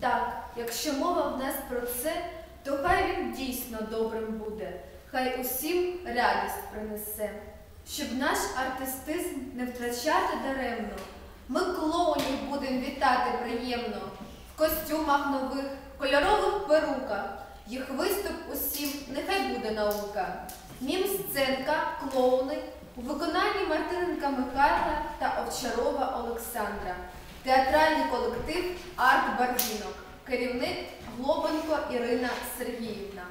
Так, якщо мова в нас про це, то хай він дійсно добрим буде, хай усім радість принесе. Щоб наш артистизм не втрачати даремно, ми клоунів будемо вітати приємно в костюмах нових, кольорових перуках. Їх виступ усім нехай буде наука. Мім-сценка, клоуни у виконанні Мартиненка Михайла та Овчарова Олександра. Театральний колектив Арт Барвінок. Керівник Глобенко Ірина Сергіївна.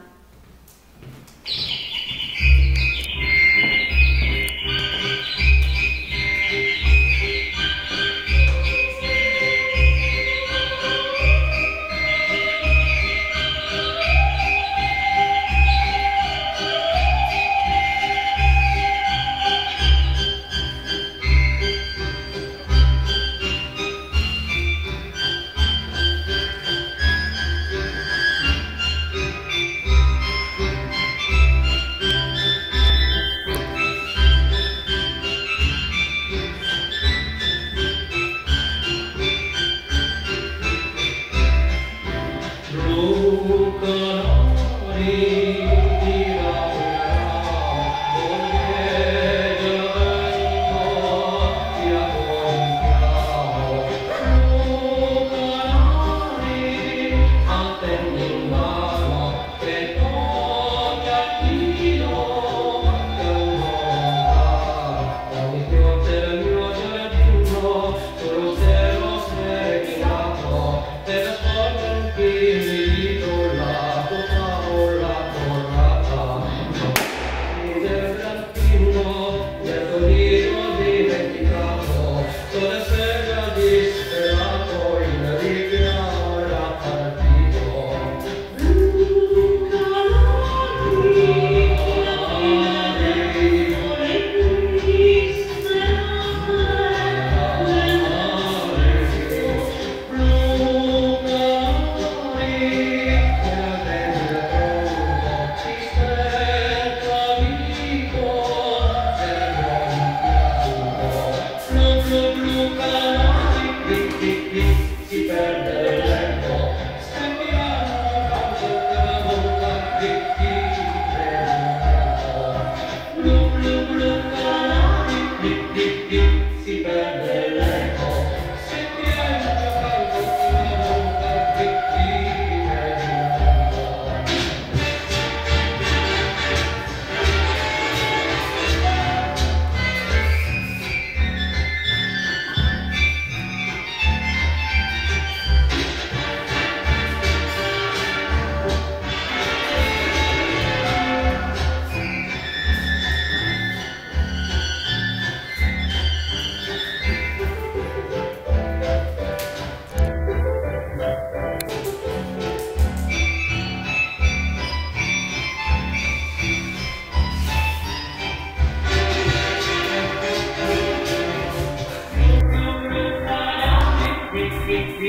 be.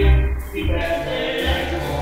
Happy birthday.